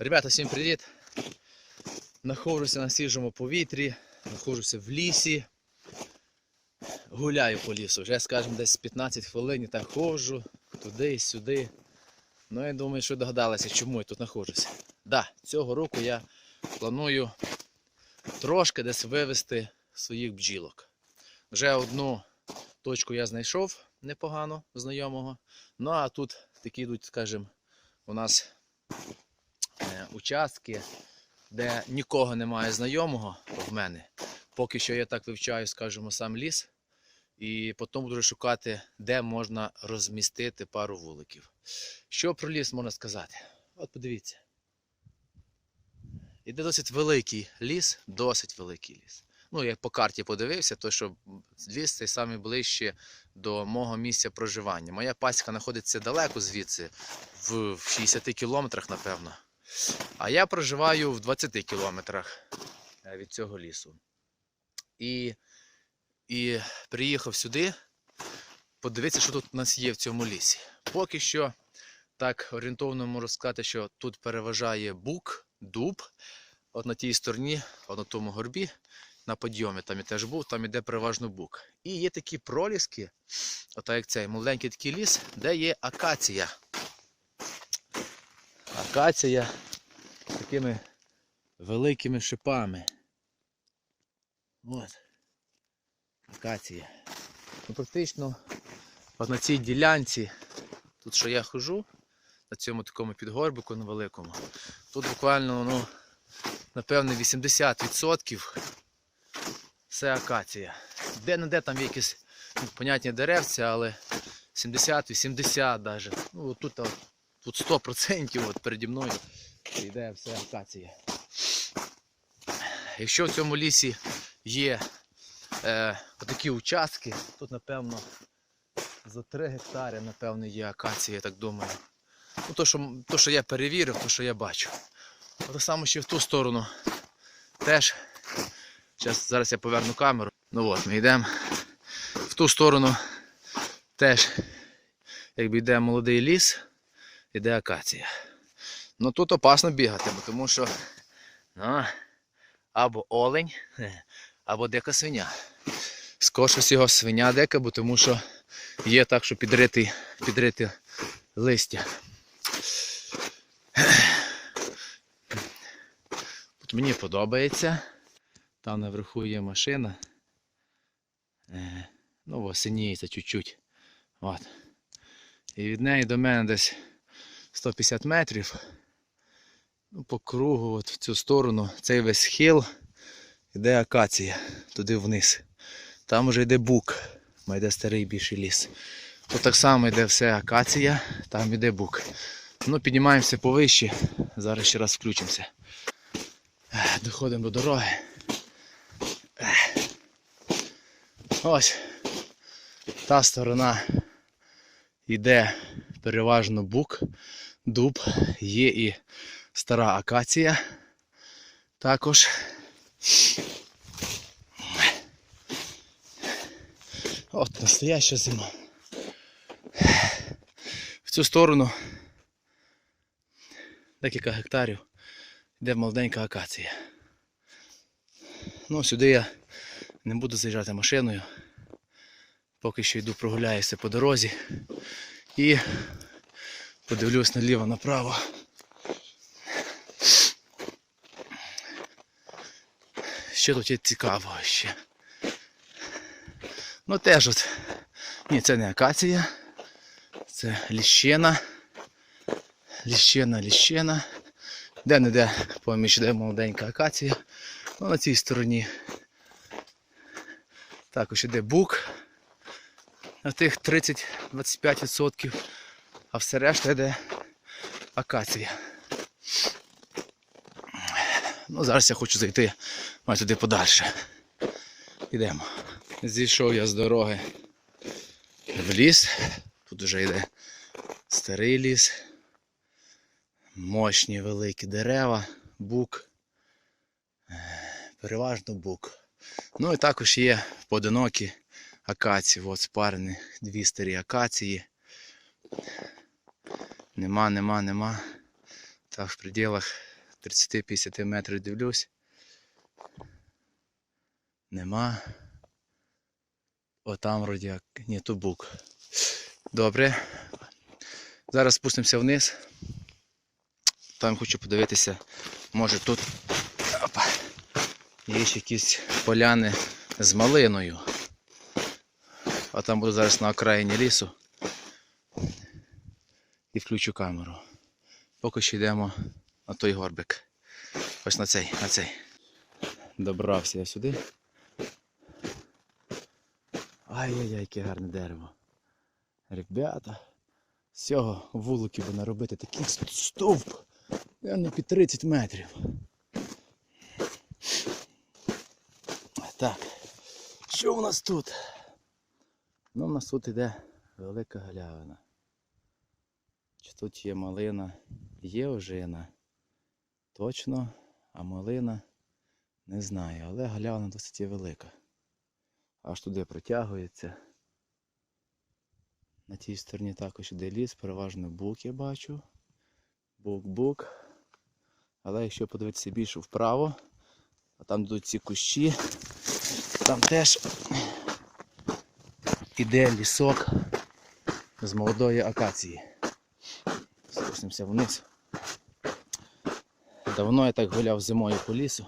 Ребята, всім привіт! Нахожуся на свіжому повітрі, знаходжуся в лісі. Гуляю по лісу. Вже, скажімо, десь 15 хвилин і так ходжу туди і сюди. Ну, я думаю, що догадалися, чому я тут знаходжуся. Да, цього року я планую трошки десь вивести своїх бджілок. Вже одну точку я знайшов непогано знайомого. Ну а тут такі йдуть, скажімо, у нас участки, де нікого немає знайомого в мене. Поки що я так вивчаю, скажімо, сам ліс. І потім буду шукати, де можна розмістити пару вуликів. Що про ліс можна сказати? От подивіться. Іде досить великий ліс, досить великий ліс. Ну, я по карті подивився, то що ліс цей самий ближче до мого місця проживання. Моя пасіка знаходиться далеко звідси, в 60 кілометрах, напевно. А я проживаю в 20 кілометрах е, від цього лісу. І, і приїхав сюди подивитися, що тут у нас є в цьому лісі. Поки що, так орієнтовно можу сказати, що тут переважає бук, дуб. От на тій стороні, от на тому горбі, на підйомі там я теж був, там іде переважно бук. І є такі проліски, отак як цей маленький такий ліс, де є акація. Акація з такими великими шипами. От. Акація. Ну, практично от на цій ділянці, тут що я хожу, на цьому такому підгорбику невеликому, тут буквально, ну, напевне, 80% це акація. Де-не-де там якісь ну, понятні деревця, але 70-80 навіть. Ну, тут, тут 100% от переді мною йде все акація. Якщо в цьому лісі є е, такі участки, тут, напевно, за 3 гектари, напевно, є акація, я так думаю. Ну, то, що, то, що я перевірив, то, що я бачу. Так само ще в ту сторону теж. Зараз, зараз я поверну камеру. Ну от, ми йдемо. В ту сторону теж, якби йде молодий ліс, йде акація. Ну тут опасно бігати, тому що ну, або олень, або дика свиня. Скошусь його свиня дека, бо тому що є так, що підрити, підрити листя. Тут мені подобається. Там наверху є машина. Е, ну, ось синіється чуть-чуть. От. І від неї до мене десь 150 метрів. Ну, по кругу, от в цю сторону, цей весь схил, йде акація, туди вниз. Там уже йде бук, йде старий більший ліс. Тут так само йде все акація, там йде бук. Ну, піднімаємося повище, зараз ще раз включимося. Доходимо до дороги. Ось та сторона йде переважно бук, дуб, є і стара акація також. От настояща зима. В цю сторону декілька гектарів йде молоденька акація. Ну, сюди я не буду заїжджати машиною. Поки що йду прогуляюся по дорозі і подивлюсь наліво направо. Що тут є цікавого ще? Ну теж от. Ні, це не акація, це ліщина. Ліщина, ліщина. Де-не-де поміж де молоденька акація. Ну, на цій стороні також іде бук. На тих 30-25%, а все решта йде акація. Ну, зараз я хочу зайти маю туди подальше. Йдемо. Зійшов я з дороги в ліс. Тут вже йде старий ліс. Мощні великі дерева, бук. Переважно бук. Ну і також є поодинокі акації. От спарені дві старі акації. Нема, нема, нема. Так в пределах 30-50 метрів дивлюсь. Нема. О, там вроді як. Ні, то бук. Добре. Зараз спустимося вниз. Там хочу подивитися, може тут опа, є ще якісь поляни з малиною. А там буду зараз на окраїні лісу і включу камеру. Поки що йдемо на той горбик. Ось на цей, на цей. Добрався я сюди. Ай-яй-яй, яке гарне дерево. Ребята, з цього вулики би наробити такий стовп. не під 30 метрів. Так. Що у нас тут? Ну, у нас тут іде велика галявина. Чи тут є малина? Є ожина. Точно, а малина не знаю, але галявина досить велика. Аж туди протягується. На тій стороні також іде ліс, переважно бук я бачу. Бук-бук. Але якщо подивитися більше вправо, а там йдуть ці кущі, там теж іде лісок з молодої акації. Спустимося вниз. Давно я так гуляв зимою по лісу.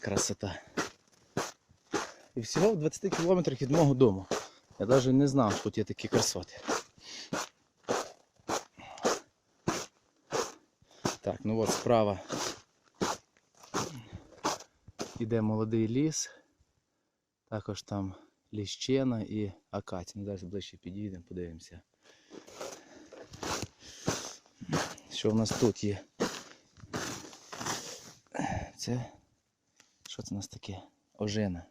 Красота. І всього в 20 кілометрах від мого дому. Я навіть не знав, що тут є такі красоти. Так, ну от справа іде молодий ліс. Також там ліщина і акація. Ну, зараз ближче підійдемо, подивимося. Що в нас тут є? Це. Що це у нас таке? Ожина.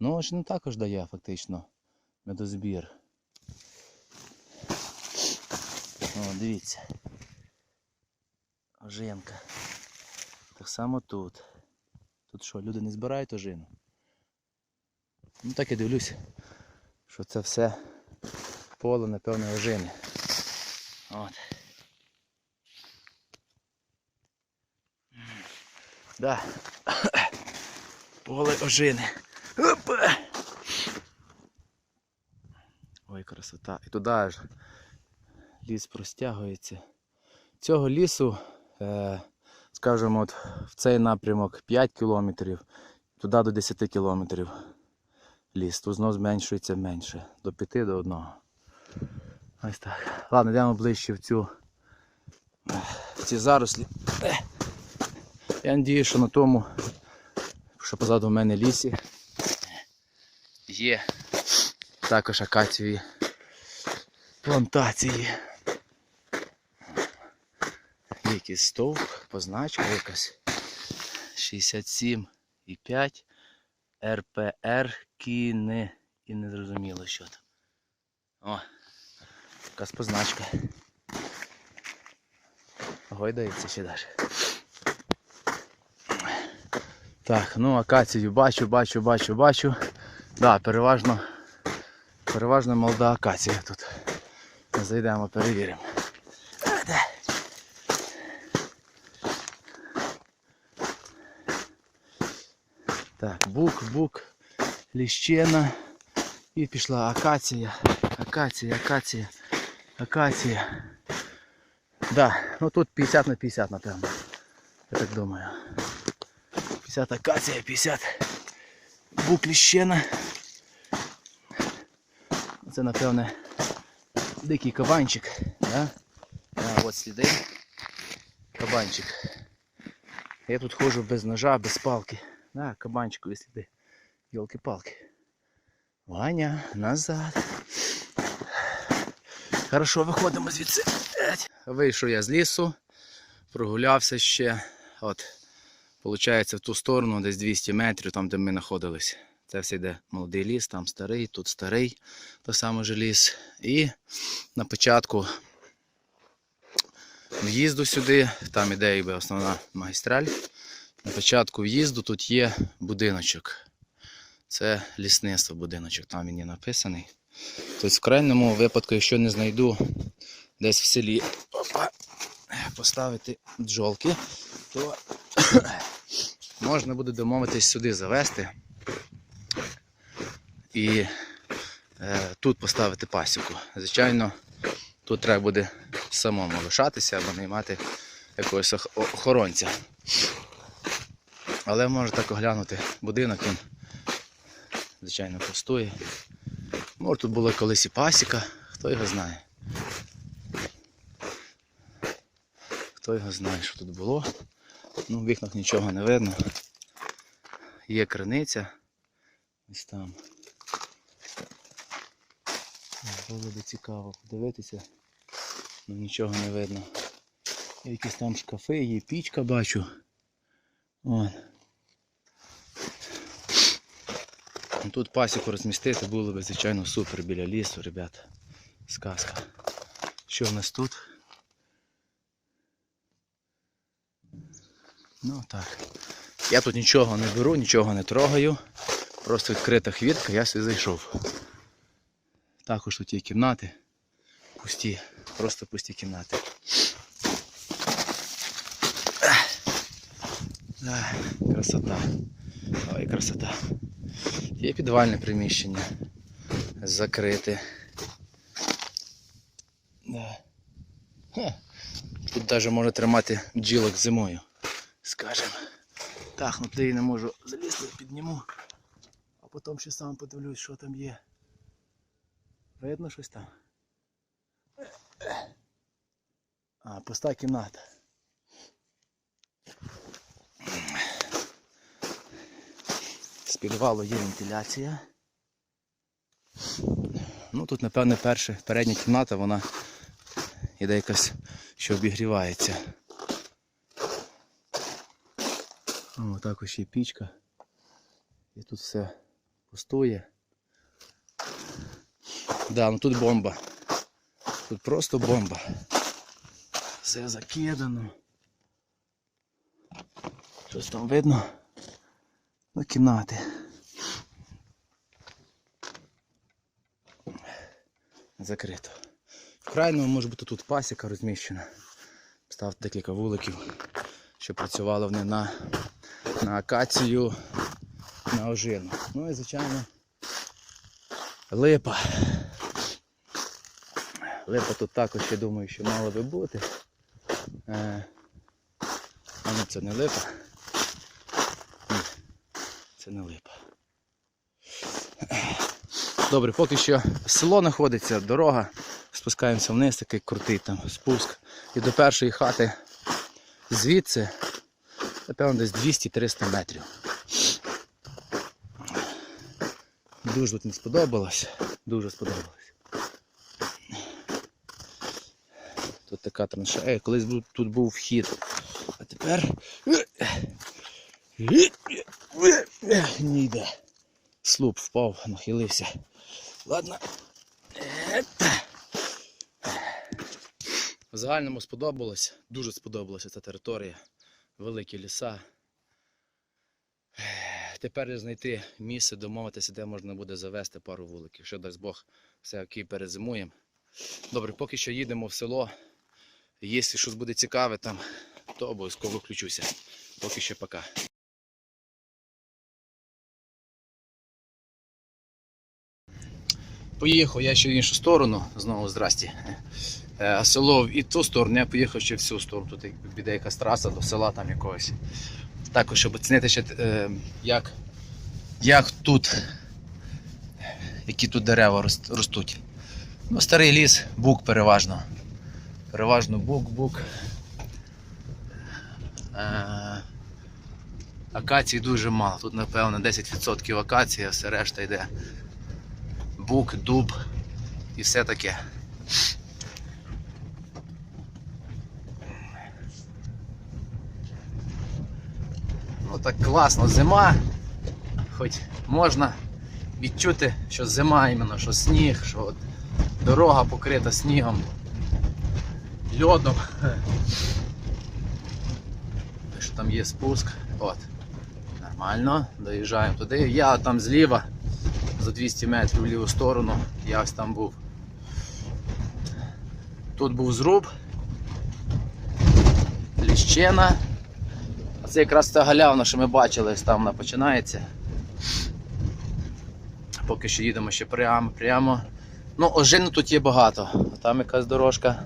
Ну, ожина також дає фактично медозбір. О, дивіться. Ожинка. Так само тут. Тут що, люди не збирають ожину? Ну так я дивлюсь, що це все поле, напевно, ожини. От. Да. Поле ожини. Опа! Ой, красота. І туди аж ліс простягується. Цього лісу, е, скажімо, от в цей напрямок 5 кілометрів, туди до 10 кілометрів ліс. Тут знов зменшується менше. До 5 до 1. Ось так. Ладно, йдемо ближче в цю в ці зарослі. Я надію, що на тому, що позаду в мене лісі є також акацієві плантації. Є якийсь стовп, позначка якась 67,5 РПР кіне і не зрозуміло що там. О, якась позначка. Гойдається ще далі. Так, ну акацію бачу, бачу, бачу, бачу. Да, переважно, переважно молода акація тут. Зайдемо, перевіримо. Так, бук, бук, ліщина. І пішла акація. Акація, акація, акація. Да, ну тут 50 на 50, напевно. Я так думаю. 50 акація, 50 бук ліщина. Це, напевне, дикий кабанчик. Да? А, от сліди. Кабанчик. Я тут ходжу без ножа, без палки. Да, кабанчикові сліди. Йолки-палки. Ваня, назад. Хорошо, виходимо звідси. Вийшов я з лісу, прогулявся ще. От, Получається, в ту сторону, десь 200 метрів, там, де ми знаходились. Це все йде молодий ліс, там старий, тут старий, той самий же ліс. І на початку в'їзду сюди, там іде основна магістраль. На початку в'їзду тут є будиночок. Це лісництво будиночок, там він є написаний. Тобто в крайньому випадку, якщо не знайду десь в селі опа, поставити бджолки, то можна буде домовитись сюди завести і е, тут поставити пасіку. Звичайно, тут треба буде самому лишатися або наймати якогось охоронця. Але можна так оглянути будинок, він, звичайно, пустує. Може тут була колись і пасіка, хто його знає. Хто його знає, що тут було. Ну, в вікнах нічого не видно. Є криниця. Ось там. Було би цікаво подивитися. Ну нічого не видно. Якісь там шкафи, є пічка бачу. Вон. Ну, Тут пасіку розмістити було б, звичайно, супер біля лісу, ребята. Сказка. Що в нас тут? Ну так. Я тут нічого не беру, нічого не трогаю. Просто відкрита хвіртка, я сюди зайшов. Також тут є кімнати. Пусті, просто пусті кімнати. Красота. Ой, красота. Є підвальне приміщення. Закрите. Да. Тут навіть можна тримати бджілок зимою. Скажем. Так, ну туди не можу залізти, підніму. А потім ще сам подивлюсь, що там є. Видно щось там? А, пуста кімната. З підвалу є вентиляція. Ну тут, напевне, перша передня кімната, вона іде якась, що обігрівається. О, також є пічка. І тут все пустує. Да, ну тут бомба. Тут просто бомба. Все закидано. Щось там видно. Ну, кімнати. Закрито. В крайньому може бути тут пасіка розміщена. Ставте декілька вуликів, щоб працювали вони на, на акацію, на ожину. Ну і звичайно липа. Липа тут також, я думаю, що мало би бути. Е, а ну це не липа. Це не липа. Добре, поки що село знаходиться, дорога. Спускаємося вниз, такий крутий там спуск. І до першої хати звідси, напевно, десь 200-300 метрів. Дуже тут не сподобалось. Дуже сподобалось. Тут така траншея. Колись тут був вхід. А тепер не йде. Слуп впав, нахилився. Ладно. Ета. В загальному сподобалось, дуже сподобалася ця територія. Великі ліса. Тепер знайти місце, домовитися, де можна буде завести пару вуликів. Що дасть Бог, все окей, перезимуємо. Добре, поки що їдемо в село. Якщо щось буде цікаве там, то обов'язково включуся. Поки що пока. Поїхав я ще в іншу сторону, знову здрасті. Е, село і ту сторону, я поїхав ще в цю сторону. Тут біде якась траса до села там якогось. Також, щоб оцінити ще, е, як, як тут, які тут дерева ростуть. Ну, старий ліс, бук переважно. Переважно бук, бук. Е, акацій дуже мало. Тут, напевно, 10% акації, а все решта йде бук, дуб і все таке. Ну так класно, зима. Хоч можна відчути, що зима іменно, що сніг, що от дорога покрита снігом, льодом. Що там є спуск. От. Нормально, доїжджаємо туди. Я там зліва за 200 метрів в ліву сторону, я ось там був. Тут був зруб. ліщина. А це якраз та галявна, що ми бачили, ось там вона починається. Поки що їдемо ще прямо, прямо. Ну, ожину тут є багато. Там якась дорожка.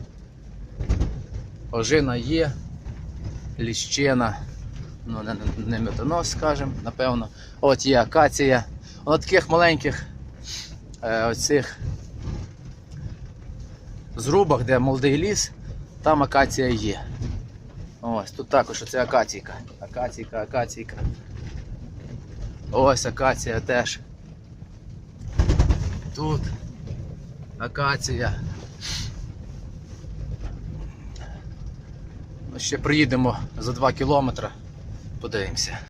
Ожина є, ліщина. Ну, не, не, метанос, скажімо, напевно. От є акація. Таких маленьких е, оцих зрубах, де молодий ліс, там акація є. Ось, тут також оце акаційка. Акаційка, акаційка. Ось акація теж. Тут акація. Ще приїдемо за 2 кілометри, подивимося.